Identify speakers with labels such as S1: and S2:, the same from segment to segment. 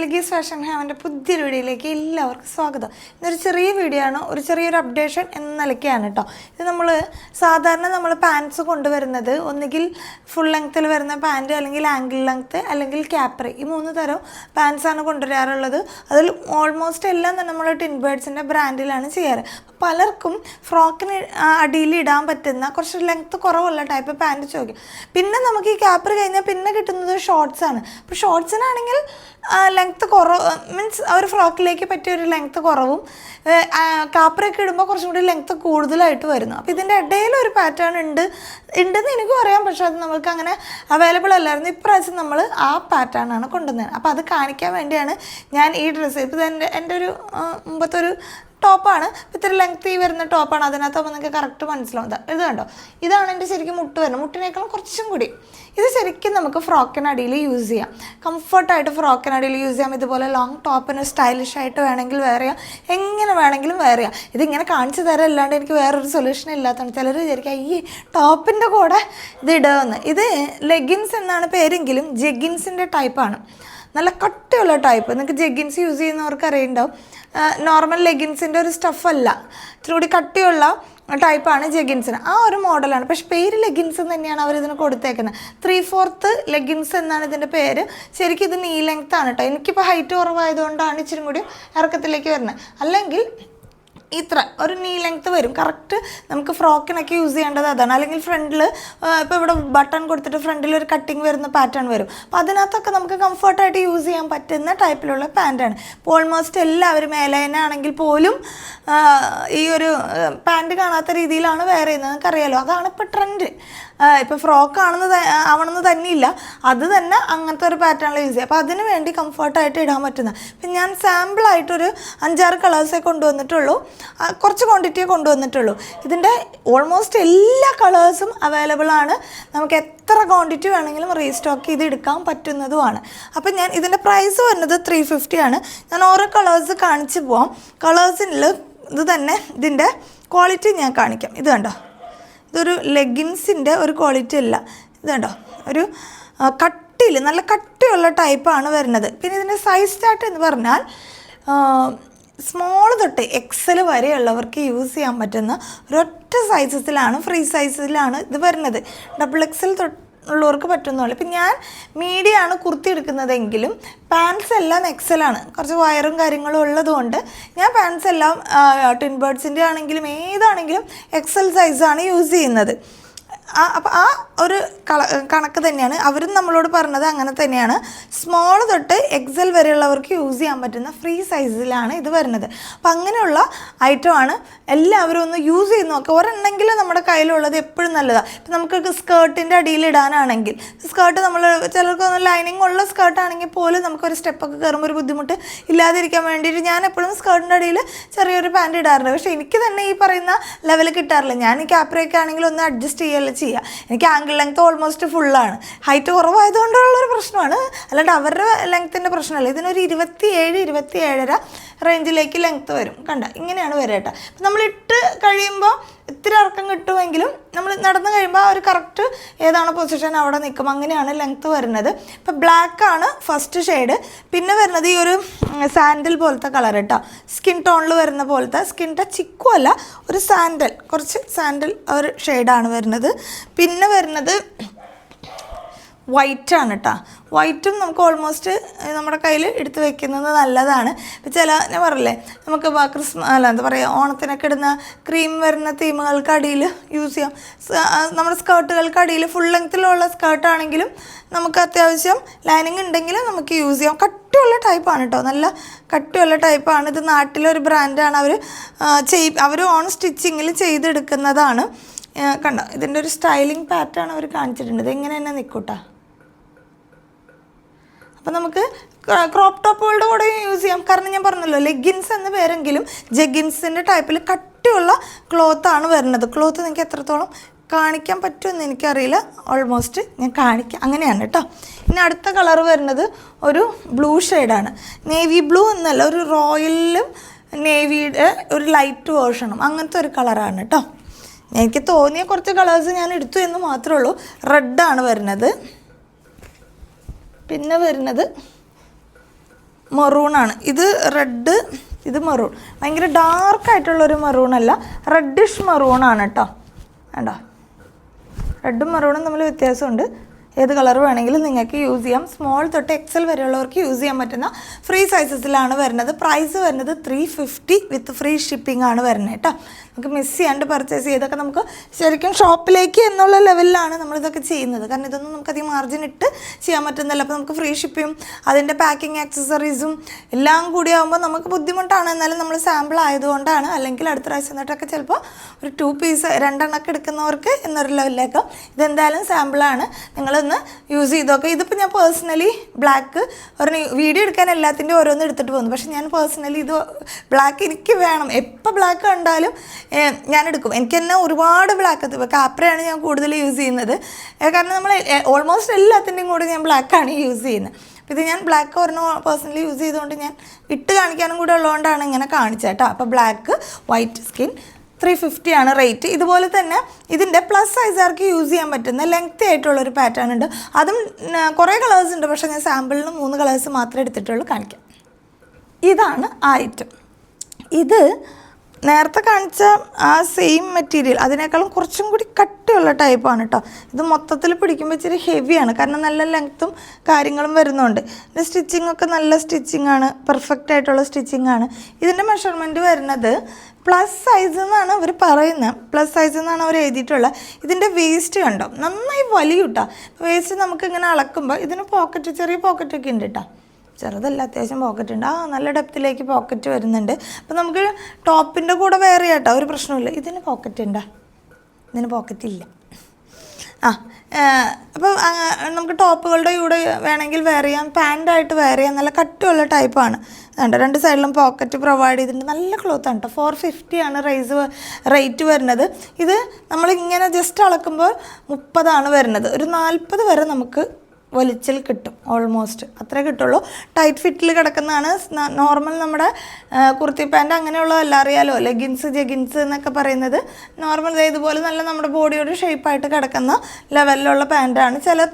S1: ലഗീസ് fashion ഹാമിന്റെ പുതിയൊരു വീഡിയോയിലേക്ക് എല്ലാവർക്കും സ്വാഗതം. ഇതൊരു ചെറിയ വീഡിയോ ആണ്. ഒരു ചെറിയൊരു അപ്ഡേഷൻ എന്ന നിലയ്ക്കാണ് കേട്ടോ. ഇത് നമ്മൾ സാധാരണ നമ്മൾ പാൻസ് കൊണ്ടുവരുന്നത് ഒന്നുകിൽ ഫുൾ ലെങ്ത്തിൽ വരുന്ന പാന്റ് അല്ലെങ്കിൽ ആംഗിൾ ലെങ്ത്ത് അല്ലെങ്കിൽ ക്യാപ്രി ഈ മൂന്ന് തരം പാൻസാണ് കൊണ്ടുവരാറുള്ളത്. അതിൽ ഓൾമോസ്റ്റ് എല്ലാം തന്നെ നമ്മൾ ടിൻ ബേർഡ്സിന്റെ ബ്രാൻഡിലാണ് ചെയ്യാറ്. പലർക്കും ഫ്രോക്കിന് അടിയിൽ ഇടാൻ പറ്റുന്ന കുറച്ച് ലെങ്ത്ത് കുറവുള്ള ടൈപ്പ് പാന്റ് ചോദിക്കും. പിന്നെ നമുക്ക് ഈ ക്യാപ്രി കഴിഞ്ഞാൽ പിന്നെ കിട്ടുന്നത് ഷോർട്സ് ആണ്. അപ്പോൾ ഷോർട്സിനാണെങ്കിൽ ലെങ്ത്ത് കുറവ് മീൻസ് ഒരു ഫ്രോക്കിലേക്ക് പറ്റിയ ഒരു ലെങ്ത്ത് കുറവും കാപ്പറൊക്കെ ഇടുമ്പോൾ കുറച്ചും കൂടി ലെങ്ത്ത് കൂടുതലായിട്ട് വരുന്നു. അപ്പോൾ ഇതിന്റെ ഇടയിൽ ഒരു പാറ്റേൺ ഉണ്ട്. ഉണ്ടെന്ന് എനിക്കും അറിയാം പക്ഷെ അത് നമ്മൾക്ക് അങ്ങനെ അവൈലബിൾ അല്ലായിരുന്നു. ഇപ്രാവശ്യം നമ്മൾ ആ പാറ്റേൺ ആണ് കൊണ്ടുവന്നത്. അപ്പോൾ അത് കാണിക്കാൻ വേണ്ടിയാണ് ഞാൻ ഈ ഡ്രസ്സ് ഇപ്പോൾ എന്റെ എന്റെ ഒരു മുമ്പത്തൊരു ടോപ്പാണ്. ഇത്ര ലെങ്ത് ഈ വരുന്ന ടോപ്പാണ്. അതിനകത്താകുമ്പോൾ നിങ്ങൾക്ക് കറക്റ്റ് മനസ്സിലാവും. ഇത് കണ്ടോ? ഇതാണ് എന്റെ ശരിക്കും മുട്ട് വരുന്നത്. മുട്ടിനേക്കാളും കുറച്ചും കൂടി. ഇത് ശരിക്കും നമുക്ക് ഫ്രോക്കിനടിയിൽ യൂസ് ചെയ്യാം. കംഫർട്ടായിട്ട് ഫ്രോക്കിനടിയിൽ യൂസ് ചെയ്യാം. ഇതുപോലെ ലോങ് ടോപ്പിന് സ്റ്റൈലിഷ് ആയിട്ട് വേണമെങ്കിൽ ചെയ്യാം. എങ്ങനെ വേണമെങ്കിലും ചെയ്യാം. ഇതിങ്ങനെ കാണിച്ചു തരാം അല്ലാണ്ട് എനിക്ക് വേറൊരു സൊല്യൂഷൻ ഇല്ലാത്തതാണ് ചിലർ വിചാരിക്കുക ഈ ടോപ്പിന്റെ കൂടെ ഇത് ഇടുമെന്ന് ഇത് ലെഗിൻസ് എന്നാണ് പേരെങ്കിലും ജെഗിൻസിന്റെ ടൈപ്പാണ് നല്ല കട്ടിയുള്ള ടൈപ്പ് നിങ്ങൾക്ക് ജെഗിൻസ് യൂസ് ചെയ്യുന്നവർക്ക് അറിയുണ്ടാവും. നോർമൽ ലെഗിൻസിന്റെ ഒരു സ്റ്റഫല്ല ഇത്തിരി കൂടി കട്ടിയുള്ള ടൈപ്പാണ് ജെഗിൻസിന് ആ ഒരു മോഡലാണ് പക്ഷേ പേര് ലെഗിൻസ് തന്നെയാണ് അവരിതിന് കൊടുത്തേക്കുന്നത്. ത്രീ ഫോർത്ത് ലെഗിൻസ് എന്നാണ് ഇതിന്റെ പേര്. ശരിക്കും ഇത് നീ ലെങ്ത് ആണ് കേട്ടോ എനിക്കിപ്പോൾ ഹൈറ്റ് കുറവായതുകൊണ്ടാണ് ഇച്ചിരി കൂടി ഇറക്കത്തിലേക്ക് വരുന്നത്. അല്ലെങ്കിൽ ഇത്ര ഒരു നീ ലെങ്ത്ത് വരും. കറക്റ്റ് നമുക്ക് ഫ്രോക്കിനൊക്കെ യൂസ് ചെയ്യേണ്ടത് അതാണ്. അല്ലെങ്കിൽ ഫ്രണ്ടിൽ ഇപ്പോൾ ഇവിടെ ബട്ടൺ കൊടുത്തിട്ട് ഫ്രണ്ടിൽ ഒരു കട്ടിങ് വരുന്ന പാറ്റേൺ വരും. അപ്പോൾ അതിനകത്തൊക്കെ നമുക്ക് കംഫർട്ടായിട്ട് യൂസ് ചെയ്യാൻ പറ്റുന്ന ടൈപ്പിലുള്ള പാന്റാണ് ഇപ്പോൾ ഓൾമോസ്റ്റ് എല്ലാവരും മേലേനാണെങ്കിൽ പോലും ഈ ഒരു പാന്റ് കാണാത്ത രീതിയിലാണ് വെയർ ചെയ്യുന്നത്. നമുക്കറിയാലോ അതാണ് ഇപ്പോൾ ട്രെൻഡ് ഇപ്പോൾ ഫ്രോക്ക് ആണെന്ന് ആവണമെന്ന് തന്നെയില്ല. അത് തന്നെ അങ്ങനത്തെ ഒരു പാറ്റേണിൽ യൂസ് ചെയ്യുക അപ്പോൾ അതിന് വേണ്ടി കംഫർട്ടായിട്ട് ഇടാൻ പറ്റുന്ന. ഇപ്പം ഞാൻ സാമ്പിളായിട്ടൊരു അഞ്ചാറ് കളേഴ്സേ കൊണ്ടുവന്നിട്ടുള്ളൂ. കുറച്ച് ക്വാണ്ടിറ്റിയെ കൊണ്ടുവന്നിട്ടുള്ളൂ. ഇതിന്റെ ഓൾമോസ്റ്റ് എല്ലാ കളേഴ്സും അവൈലബിൾ ആണ്. നമുക്ക് എത്ര ക്വാണ്ടിറ്റി വേണമെങ്കിലും റീസ്റ്റോക്ക് ചെയ്ത് എടുക്കാൻ പറ്റുന്നതുമാണ്. അപ്പം ഞാൻ ഇതിന്റെ പ്രൈസ് വരുന്നത് ത്രീ ആണ്. ഞാൻ ഓരോ കളേഴ്സ് കാണിച്ച് പോവാം. കളേഴ്സിൽ ഇത് തന്നെ ഇതിന്റെ ക്വാളിറ്റി ഞാൻ കാണിക്കാം. ഇത് കണ്ടോ? ഇതൊരു ലെഗിൻസിന്റെ ഒരു ക്വാളിറ്റി അല്ല. ഇത് കണ്ടോ? ഒരു കട്ടിയിൽ നല്ല കട്ടിയുള്ള ടൈപ്പാണ് വരുന്നത്. പിന്നെ ഇതിന്റെ സൈസ് ചാർട്ട് എന്ന് പറഞ്ഞാൽ സ്മോൾ തൊട്ട് എക്സൽ വരെയുള്ളവർക്ക് യൂസ് ചെയ്യാൻ പറ്റുന്ന ഒരൊറ്റ സൈസസിലാണ് ഫ്രീ സൈസിലാണ് ഇത് വരുന്നത്. ഡബിൾ എക്സൽ തൊട്ട് ഉള്ളവർക്ക് പറ്റുന്നുള്ളൂ ഇപ്പം ഞാൻ മീഡിയ ആണ് കുർത്തി എടുക്കുന്നതെങ്കിലും പാൻസ് എല്ലാം എക്സലാണ് കുറച്ച് വയറും കാര്യങ്ങളും ഉള്ളതുകൊണ്ട് ഞാൻ പാൻസ് എല്ലാം ടിൻ ബേർഡ്സിന്റെ ആണെങ്കിലും ഏതാണെങ്കിലും എക്സൽ സൈസാണ് യൂസ് ചെയ്യുന്നത്. ആ അപ്പം ആ ഒരു കണക്ക് തന്നെയാണ്. അവരും നമ്മളോട് പറഞ്ഞത് അങ്ങനെ തന്നെയാണ്. സ്മോൾ തൊട്ട് എക്സൽ വരെയുള്ളവർക്ക് യൂസ് ചെയ്യാൻ പറ്റുന്ന ഫ്രീ സൈസിലാണ് ഇത് വരുന്നത്. അപ്പം അങ്ങനെയുള്ള ഐറ്റമാണ് എല്ലാവരും ഒന്ന് യൂസ് ചെയ്ത് നോക്കുക ഒരെണ്ണെങ്കിലും നമ്മുടെ കയ്യിലുള്ളത് എപ്പോഴും നല്ലതാണ് ഇപ്പം നമുക്ക് സ്കേർട്ടിന്റെ അടിയിൽ ഇടാനാണെങ്കിൽ സ്കേർട്ട് നമ്മൾ ചിലർക്കൊന്ന് ലൈനിങ് ഉള്ള സ്കേർട്ടാണെങ്കിൽ പോലും നമുക്കൊരു സ്റ്റെപ്പൊക്കെ കയറുമ്പോൾ ഒരു ബുദ്ധിമുട്ട് ഇല്ലാതിരിക്കാൻ വേണ്ടിയിട്ട് ഞാൻ എപ്പോഴും സ്കേർട്ടിന്റെ അടിയിൽ ചെറിയൊരു പാന്റ് ഇടാറുണ്ട്. പക്ഷേ എനിക്ക് തന്നെ ഈ പറയുന്ന ലെവൽ കിട്ടാറില്ല. ഞാൻ ഈ ക്യാപ്രയൊക്കെ ആണെങ്കിൽ ഒന്ന് അഡ്ജസ്റ്റ് ചെയ്യുകയല്ല ചെയ്യുക എനിക്ക് ആംഗിൾ ലെങ്ത് ഓൾമോസ്റ്റ് ഫുള്ളാണ് ഹൈറ്റ് കുറവായതുകൊണ്ടുള്ളൊരു പ്രശ്നമാണ്. അല്ലാണ്ട് അവരുടെ ലെങ്ത്തിന്റെ പ്രശ്നമല്ല. ഇതിനൊരു ഇരുപത്തി ഏഴ് ഇരുപത്തി ഏഴര റേഞ്ചിലേക്ക് ലെങ്ത്ത് വരും. കണ്ട ഇങ്ങനെയാണ് വരേട്ട അപ്പം നമ്മൾ ഇട്ട് കഴിയുമ്പോൾ ഇത്തിരി ഇറക്കം കിട്ടുമെങ്കിലും നമ്മൾ നടന്നു കഴിയുമ്പോൾ ആ ഒരു കറക്റ്റ് ഏതാണ് പൊസിഷൻ അവിടെ നിൽക്കും. അങ്ങനെയാണ് ലെങ്ത്ത് വരുന്നത്. ഇപ്പം ബ്ലാക്ക് ആണ് ഫസ്റ്റ് ഷെയ്ഡ് പിന്നെ വരുന്നത് ഈ ഒരു സാൻഡൽ പോലത്തെ കളർ കേട്ടോ. സ്കിൻ ടോണിൽ വരുന്ന പോലത്തെ സ്കിൻ ടച്ച് അല്ല ഒരു സാൻഡൽ കുറച്ച് സാൻഡൽ ഒരു ഷെയ്ഡാണ് വരുന്നത്. പിന്നെ വരുന്നത് വൈറ്റ് ആണ് കേട്ടോ വൈറ്റും നമുക്ക് ഓൾമോസ്റ്റ് നമ്മുടെ കയ്യിൽ എടുത്ത് വെക്കുന്നത് നല്ലതാണ്. ഇപ്പം ചില ഞാൻ പറയില്ലേ നമുക്ക് ക്രിസ്മ അല്ല എന്താ പറയുക ഓണത്തിനൊക്കെ ഇടുന്ന ക്രീം വരുന്ന തീമുകൾക്ക് അടിയിൽ യൂസ് ചെയ്യാം. നമ്മുടെ സ്കേർട്ടുകൾക്ക് അടിയിൽ ഫുൾ ലെങ്ത്തിലുള്ള സ്കേർട്ടാണെങ്കിലും നമുക്ക് അത്യാവശ്യം ലൈനിങ് ഉണ്ടെങ്കിൽ നമുക്ക് യൂസ് ചെയ്യാം. കട്ടിയുള്ള ടൈപ്പാണ് കേട്ടോ നല്ല കട്ടിയുള്ള ടൈപ്പാണ് ഇത് നാട്ടിലൊരു ബ്രാൻഡാണ് അവർ ചെയ് അവർ ഓൺ സ്റ്റിച്ചിങ്ങിൽ ചെയ്തെടുക്കുന്നതാണ്. കണ്ടോ? ഇതിന്റെ ഒരു സ്റ്റൈലിംഗ് പാറ്റേൺ അവർ കാണിച്ചിട്ടുണ്ട്. ഇത് എങ്ങനെ തന്നെ നിൽക്കൂട്ടാ? അപ്പം നമുക്ക് ക്രോപ്പ് ടോപ്പുകളുടെ കൂടെ യൂസ് ചെയ്യാം. കാരണം ഞാൻ പറഞ്ഞല്ലോ ലെഗിൻസ് എന്ന പേരെങ്കിലും ജെഗിൻസിന്റെ ടൈപ്പിൽ കട്ടിയുള്ള ക്ലോത്താണ് വരുന്നത്. ക്ലോത്ത് നിങ്ങൾക്ക് എത്രത്തോളം കാണിക്കാൻ പറ്റുമെന്ന് എനിക്കറിയില്ല. ഓൾമോസ്റ്റ് ഞാൻ കാണിക്കാം. അങ്ങനെയാണ് കേട്ടോ ഇനി അടുത്ത കളർ വരുന്നത് ഒരു ബ്ലൂ ഷെയ്ഡാണ് നേവി ബ്ലൂ എന്നല്ല ഒരു റോയലും നേവിയുടെ ഒരു ലൈറ്റ് വേർഷനും അങ്ങനത്തെ ഒരു കളറാണ് കേട്ടോ എനിക്ക് തോന്നിയ കുറച്ച് കളേഴ്സ് ഞാൻ എടുത്തു എന്ന് മാത്രമേ ഉള്ളൂ. റെഡാണ് വരുന്നത്. പിന്നെ വരുന്നത് മറൂണാണ് ഇത് റെഡ് ഇത് മെറൂൺ ഭയങ്കര ഡാർക്കായിട്ടുള്ളൊരു മെറൂണല്ല റെഡിഷ് മറൂണാണ് കേട്ടോ വേണ്ട റെഡും മെറൂണും തമ്മിൽ വ്യത്യാസമുണ്ട്. ഏത് കളർ വേണമെങ്കിലും നിങ്ങൾക്ക് യൂസ് ചെയ്യാം. സ്മോൾ തൊട്ട് എക്സൽ വരെയുള്ളവർക്ക് യൂസ് ചെയ്യാൻ പറ്റുന്ന ഫ്രീ സൈസസിലാണ് വരുന്നത്. പ്രൈസ് വരുന്നത് three fifty with free shipping ആണ് വരുന്നത് കേട്ടോ. നമുക്ക് മിസ് ചെയ്യാണ്ട് പർച്ചേസ് ചെയ്തൊക്കെ നമുക്ക് ശരിക്കും ഷോപ്പിലേക്ക് എന്നുള്ള ലെവലിലാണ് നമ്മളിതൊക്കെ ചെയ്യുന്നത്. കാരണം ഇതൊന്നും നമുക്ക് അധികം മാർജിൻ ഇട്ട് ചെയ്യാൻ പറ്റുന്നില്ല. അപ്പോൾ നമുക്ക് ഫ്രീ ഷിപ്പിങ്ങും അതിന്റെ പാക്കിംഗ് ആക്സസറീസും എല്ലാം കൂടി ആകുമ്പോൾ നമുക്ക് ബുദ്ധിമുട്ടാണ്. എന്നാലും നമ്മൾ സാമ്പിൾ ആയതുകൊണ്ടാണ്. അല്ലെങ്കിൽ അടുത്ത പ്രാവശ്യം തൊട്ടൊക്കെ ചിലപ്പോൾ ഒരു ടു പീസ് രണ്ടെണ്ണമൊക്കെ എടുക്കുന്നവർക്ക് എന്നൊരു ലെവലിലേക്ക് ഇതെന്തായാലും സാമ്പിളാണ് നിങ്ങളൊന്ന് യൂസ് ചെയ്തൊക്കെ ഇതിപ്പോൾ ഞാൻ പേഴ്സണലി ബ്ലാക്ക് ഒരു വീഡിയോ എടുക്കാൻ എല്ലാത്തിന്റെ ഓരോന്ന് എടുത്തിട്ട് പോകുന്നു പക്ഷേ ഞാൻ പേഴ്സണലി ഇത് ബ്ലാക്ക് എനിക്ക് വേണം. എപ്പോൾ ബ്ലാക്ക് കണ്ടാലും ഞാൻ എടുക്കും. എനിക്ക് തന്നെ ഒരുപാട് ബ്ലാക്ക് ഇപ്പോൾ കാപ്രയാണ് ഞാൻ കൂടുതൽ യൂസ് ചെയ്യുന്നത്. കാരണം നമ്മൾ ഓൾമോസ്റ്റ് എല്ലാത്തിന്റെയും കൂടെ ഞാൻ ബ്ലാക്കാണ് യൂസ് ചെയ്യുന്നത്. അപ്പോൾ ഇത് ഞാൻ ബ്ലാക്ക് ഒരെണ്ണം പേഴ്സണലി യൂസ് ചെയ്തുകൊണ്ട് ഞാൻ ഇട്ട് കാണിക്കാനും കൂടെ ഉള്ളതുകൊണ്ടാണ് ഇങ്ങനെ കാണിച്ചേട്ടോ അപ്പോൾ black white skin three fifty ആണ് റേറ്റ് ഇതുപോലെ തന്നെ ഇതിന്റെ പ്ലസ് സൈസാർക്ക് യൂസ് ചെയ്യാൻ പറ്റുന്ന ലെങ്ത്തി ആയിട്ടുള്ളൊരു പാറ്റേൺ ഉണ്ട്. അതും കുറേ കളേഴ്സ് ഉണ്ട്. പക്ഷേ ഞാൻ സാമ്പിളിന് മൂന്ന് കളേഴ്സ് മാത്രമേ എടുത്തിട്ടുള്ളൂ കാണിക്കാം. ഇതാണ് ആ ഐറ്റം ഇത് നേരത്തെ കാണിച്ച ആ സെയിം മെറ്റീരിയൽ അതിനേക്കാളും കുറച്ചും കൂടി കട്ടിയുള്ള ടൈപ്പാണ് കേട്ടോ ഇത് മൊത്തത്തിൽ പിടിക്കുമ്പോൾ ഇച്ചിരി ഹെവിയാണ് കാരണം നല്ല ലെങ്ത്തും കാര്യങ്ങളും വരുന്നുണ്ട്. ഇതിന്റെ സ്റ്റിച്ചിങ് ഒക്കെ നല്ല സ്റ്റിച്ചിങ് ആണ്. പെർഫെക്റ്റ് ആയിട്ടുള്ള സ്റ്റിച്ചിങ് ആണ്. ഇതിന്റെ മെഷർമെന്റ് വരുന്നത് പ്ലസ് സൈസ് എന്നാണ് അവർ പറയുന്നത്. പ്ലസ് സൈസ് എന്നാണ് അവർ എഴുതിയിട്ടുള്ളത്. ഇതിന്റെ വേസ്റ്റ് കണ്ടോ? നന്നായി വലിയ കേട്ടോ വേസ്റ്റ് നമുക്ക് ഇങ്ങനെ അളക്കുമ്പോൾ ഇതിന് പോക്കറ്റ് ചെറിയ പോക്കറ്റൊക്കെ ഉണ്ട് കേട്ടോ ചെറുതല്ല അത്യാവശ്യം പോക്കറ്റ് ഉണ്ട്. ആ നല്ല ഡെപ്തിലേക്ക് പോക്കറ്റ് വരുന്നുണ്ട്. അപ്പോൾ നമുക്ക് ടോപ്പിന്റെ കൂടെ വേറെ കേട്ടോ ഒരു പ്രശ്നമില്ല ഇതിന് പോക്കറ്റ് ഉണ്ടോ ഇതിന് പോക്കറ്റ് ഇല്ല. ആ അപ്പോൾ നമുക്ക് ടോപ്പുകളുടെ കൂടെ വേണമെങ്കിൽ വെയർ ചെയ്യാം. പാന്റായിട്ട് വെയർ ചെയ്യാം. നല്ല കട്ടുള്ള ടൈപ്പാണ് അതുകൊണ്ട് രണ്ട് സൈഡിലും പോക്കറ്റ് പ്രൊവൈഡ് ചെയ്തിട്ടുണ്ട്. നല്ല ക്ലോത്താണ് കേട്ടോ ഫോർ ഫിഫ്റ്റിയാണ് റൈസ് റേറ്റ് വരുന്നത്. ഇത് നമ്മളിങ്ങനെ ജസ്റ്റ് അളക്കുമ്പോൾ മുപ്പതാണ് വരുന്നത്. ഒരു നാൽപ്പത് വരെ നമുക്ക് വലിച്ചിൽ കിട്ടും ഓൾമോസ്റ്റ് അത്രേ കിട്ടുള്ളൂ. ടൈറ്റ് ഫിറ്റിൽ കിടക്കുന്നതാണ്. നോർമൽ നമ്മുടെ കുർത്തി പാന്റ് അങ്ങനെയുള്ളതല്ല അറിയാലോ? ലെഗിൻസ് ജെഗിൻസ് എന്നൊക്കെ പറയുന്നത്. നോർമൽ ഇതുപോലെ നല്ല നമ്മുടെ ബോഡിയോട് ഷേപ്പായിട്ട് കിടക്കുന്ന ലെവലിലുള്ള പാന്റാണ് ചില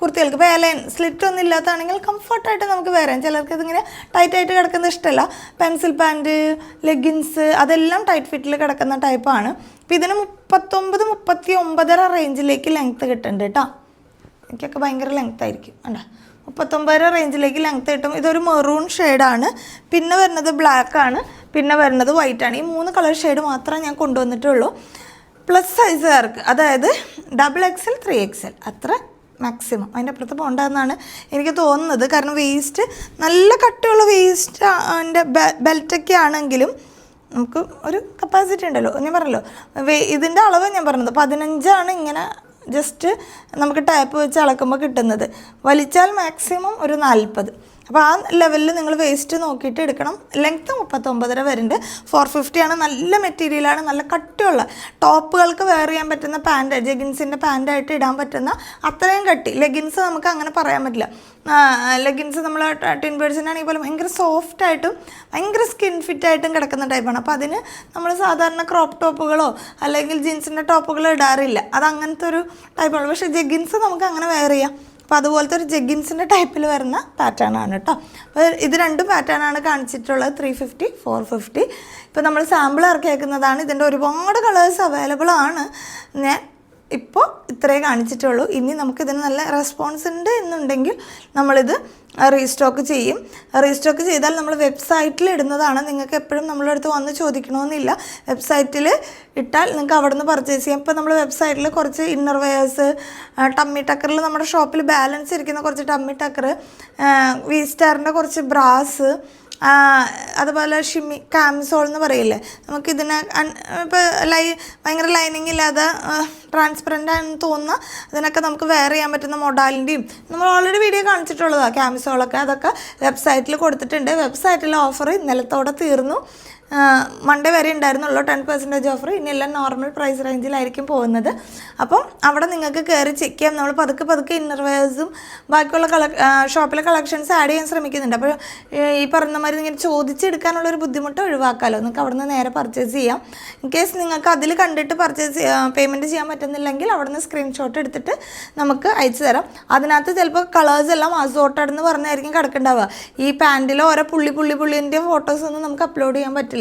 S1: കുർത്തികൾക്ക് ഇപ്പോൾ സ്ലിറ്റ് ഒന്നും ഇല്ലാത്തതാണെങ്കിൽ കംഫർട്ടായിട്ട് നമുക്ക് വേറെ ചിലർക്ക് ഇതിങ്ങനെ ടൈറ്റായിട്ട് കിടക്കുന്നത് ഇഷ്ടമല്ല പെൻസിൽ പാന്റ് ലെഗിൻസ് അതെല്ലാം ടൈറ്റ് ഫിറ്റിൽ കിടക്കുന്ന ടൈപ്പാണ് അപ്പോൾ ഇതിന് മുപ്പത്തൊമ്പത് മുപ്പത്തി ഒമ്പതര റേഞ്ചിലേക്ക് ലെങ്ത്ത് കിട്ടുന്നുണ്ട് കേട്ടോ എനിക്കൊക്കെ ഭയങ്കര ലെങ്ത് ആയിരിക്കും. അല്ല മുപ്പത്തൊമ്പതര റേഞ്ചിലേക്ക് ലെങ്ത് കിട്ടും. ഇതൊരു മെറൂൺ ഷെയ്ഡാണ് പിന്നെ വരുന്നത് ബ്ലാക്ക് ആണ്. പിന്നെ വരുന്നത് വൈറ്റ് ആണ്. ഈ മൂന്ന് കളർ ഷെയ്ഡ് മാത്രമേ ഞാൻ കൊണ്ടുവന്നിട്ടുള്ളൂ. പ്ലസ് സൈസുകാർക്ക് അതായത് ഡബിൾ എക്സൽ ത്രീ എക്സൽ അത്ര മാക്സിമം അതിന്റെ അപ്പുറത്ത് പോകണ്ടെന്നാണ് എനിക്ക് തോന്നുന്നത്. കാരണം വേസ്റ്റ് നല്ല കട്ടിയുള്ള വേസ്റ്റ് അതിന്റെ ബെൽറ്റൊക്കെ ആണെങ്കിലും നമുക്ക് ഒരു കപ്പാസിറ്റി ഉണ്ടല്ലോ. ഞാൻ പറഞ്ഞല്ലോ ഇതിന്റെ അളവ് ഞാൻ പറഞ്ഞത് പതിനഞ്ചാണ് ഇങ്ങനെ ജസ്റ്റ് നമുക്ക് ടാപ്പ് വെച്ച് അളക്കുമ്പോൾ കിട്ടുന്നത്. വലിച്ചാൽ മാക്സിമം ഒരു നാൽപ്പത് അപ്പോൾ ആ ലെവലിൽ നിങ്ങൾ വേസ്റ്റ് നോക്കിയിട്ട് എടുക്കണം. ലെങ്ത്ത് മുപ്പത്തൊമ്പതര വരുന്നുണ്ട്. ഫോർ ഫിഫ്റ്റി ആണ്. നല്ല മെറ്റീരിയലാണ് നല്ല കട്ടിയുള്ള. ടോപ്പുകൾക്ക് വെയർ ചെയ്യാൻ പറ്റുന്ന പാന്റ് ജെഗിൻസിന്റെ പാന്റായിട്ട് ഇടാൻ പറ്റുന്ന അത്രയും കട്ടി. ലെഗിൻസ് നമുക്ക് അങ്ങനെ പറയാൻ പറ്റില്ല. ലെഗിൻസ് നമ്മൾ ടിൻ ബേഡ്സിനാണെങ്കിൽ പോലും ഭയങ്കര സോഫ്റ്റ് ആയിട്ടും ഭയങ്കര സ്കിൻ ഫിറ്റ് ആയിട്ടും കിടക്കുന്ന ടൈപ്പാണ് അപ്പോൾ അതിന് നമ്മൾ സാധാരണ ക്രോപ്പ് ടോപ്പുകളോ അല്ലെങ്കിൽ ജീൻസിന്റെ ടോപ്പുകളോ ഇടാറില്ല. അത് അങ്ങനത്തെ ഒരു ടൈപ്പാണ് പക്ഷേ ജെഗിൻസ് നമുക്ക് അങ്ങനെ വെയർ ചെയ്യാം. അപ്പോൾ അതുപോലത്തെ ഒരു ജെഗിൻസിന്റെ ടൈപ്പിൽ വരുന്ന പാറ്റേൺ ആണ് കേട്ടോ. അപ്പോൾ ഇത് രണ്ടും പാറ്റേൺ ആണ് കാണിച്ചിട്ടുള്ളത്. ത്രീ ഫിഫ്റ്റി ഫോർ ഫിഫ്റ്റി ഇപ്പോൾ നമ്മൾ സാമ്പിൾ ഇറക്കിയേക്കുന്നതാണ്. ഇതിന്റെ ഒരുപാട് കളേഴ്സ് അവൈലബിൾ ആണ്. ഞാൻ ഇപ്പോൾ ഇത്രയേ കാണിച്ചിട്ടുള്ളൂ. ഇനി നമുക്കിതിന് നല്ല റെസ്പോൺസ് ഉണ്ട് എന്നുണ്ടെങ്കിൽ നമ്മളിത് റീസ്റ്റോക്ക് ചെയ്യും. റീസ്റ്റോക്ക് ചെയ്താൽ നമ്മൾ വെബ്സൈറ്റിൽ ഇടുന്നതാണ്. നിങ്ങൾക്ക് എപ്പോഴും നമ്മളെ അടുത്ത് വന്ന് ചോദിക്കണമെന്നില്ല വെബ്സൈറ്റിൽ ഇട്ടാൽ നിങ്ങൾക്ക് അവിടെ നിന്ന് പർച്ചേസ് ചെയ്യാം. ഇപ്പോൾ നമ്മൾ വെബ്സൈറ്റിൽ കുറച്ച് ഇന്നർ വെയേഴ്സ് ടമ്മി ടക്കറിൽ നമ്മുടെ ഷോപ്പിൽ ബാലൻസ് ഇരിക്കുന്ന കുറച്ച് ടമ്മി ടക്കർ വി സ്റ്റാറിന്റെ കുറച്ച് ബ്രാസ് അതുപോലെ ഷിമ്മി കാംസോൾ എന്ന് പറയില്ലേ? നമുക്കിതിനെ ഇപ്പോൾ ലൈ ഭയങ്കര ലൈനിങ് ഇല്ലാതെ ട്രാൻസ്പെറന്റ് ആണെന്ന് തോന്നുന്ന അതിനൊക്കെ നമുക്ക് വെയർ ചെയ്യാൻ പറ്റുന്ന മൊഡാലിന്റെയും നമ്മൾ ഓൾറെഡി വീഡിയോ കാണിച്ചിട്ടുള്ളതാണ് ക്യാംസോളൊക്കെ അതൊക്കെ വെബ്സൈറ്റിൽ കൊടുത്തിട്ടുണ്ട്. വെബ്സൈറ്റിലെ ഓഫർ ഇന്നലത്തോടെ തീർന്നു. മൺഡേ വരെ ഉണ്ടായിരുന്നുള്ളൂ ടെൻ പെർസെന്റേജ് ഓഫർ ഇനി എല്ലാം നോർമൽ പ്രൈസ് റേഞ്ചിലായിരിക്കും പോകുന്നത്. അപ്പം അവിടെ നിങ്ങൾക്ക് കയറി ചെക്ക് ചെയ്യാം. നമ്മൾ പതുക്കെ പതുക്കെ ഇന്നർവേഴ്സും ബാക്കിയുള്ള കള ഷോപ്പിലെ കളക്ഷൻസ് ആഡ് ചെയ്യാൻ ശ്രമിക്കുന്നുണ്ട്. അപ്പോൾ ഈ പറഞ്ഞ മാതിരി ഇങ്ങനെ ചോദിച്ചെടുക്കാനുള്ള ഒരു ബുദ്ധിമുട്ട് ഒഴിവാക്കാമല്ലോ നിങ്ങൾക്ക് അവിടെ നിന്ന് നേരെ പർച്ചേസ് ചെയ്യാം. ഇൻ കേസ് നിങ്ങൾക്ക് അതിൽ കണ്ടിട്ട് പർച്ചേസ് പേയ്മെന്റ് ചെയ്യാൻ പറ്റുന്നില്ലെങ്കിൽ അവിടെ നിന്ന് സ്ക്രീൻഷോട്ട് എടുത്തിട്ട് നമുക്ക് അയച്ചു തരാം. അതിനകത്ത് ചിലപ്പോൾ കളേഴ്സ് എല്ലാം അസോട്ടഡ് എന്ന് പറഞ്ഞായിരിക്കും കിടക്കുന്നുണ്ടാവുക ഈ പാന്റിൽ ഓരോ പുള്ളി പുള്ളി പുള്ളിന്റെ ഫോട്ടോസ് ഒന്നും നമുക്ക് അപ്ലോഡ് ചെയ്യാൻ പറ്റില്ല.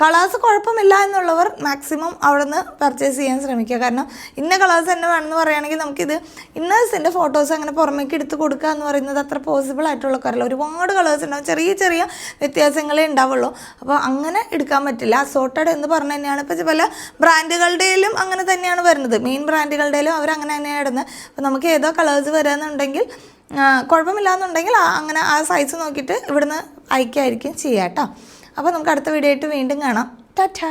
S1: കളേഴ്സ് കുഴപ്പമില്ല എന്നുള്ളവർ മാക്സിമം അവിടെ നിന്ന് പർച്ചേസ് ചെയ്യാൻ ശ്രമിക്കുക. കാരണം ഇന്ന കളേഴ്സ് തന്നെ വേണമെന്ന് പറയുകയാണെങ്കിൽ നമുക്കിത് ഇന്നേഴ്സിന്റെ ഫോട്ടോസ് അങ്ങനെ പുറമേക്ക് എടുത്ത് കൊടുക്കുക എന്ന് പറയുന്നത് അത്ര പോസിബിൾ ആയിട്ടുള്ള കാര്യമല്ല. ഒരുപാട് കളേഴ്സ് ഉണ്ടാവും. ചെറിയ ചെറിയ വ്യത്യാസങ്ങളേ ഉണ്ടാവുള്ളൂ. അപ്പോൾ അങ്ങനെ എടുക്കാൻ പറ്റില്ല. അസോട്ടഡ് എന്ന് പറഞ്ഞു തന്നെയാണ് ഇപ്പോൾ പല ബ്രാൻഡുകളുടെയിലും അങ്ങനെ തന്നെയാണ് വരുന്നത്. മെയിൻ ബ്രാൻഡുകളുടെയിലും അവർ അങ്ങനെ തന്നെയാണ് ഇടുന്നത്. അപ്പോൾ നമുക്ക് ഏതോ കളേഴ്സ് വരാമെന്നുണ്ടെങ്കിൽ കുഴപ്പമില്ല എന്നുണ്ടെങ്കിൽ അങ്ങനെ ആ സൈസ് നോക്കിയിട്ട് ഇവിടുന്ന് അയക്കായിരിക്കും ചെയ്യാം കേട്ടോ അപ്പോൾ നമുക്ക് അടുത്ത വീഡിയോ ആയിട്ട് വീണ്ടും കാണാം. ടാറ്റാ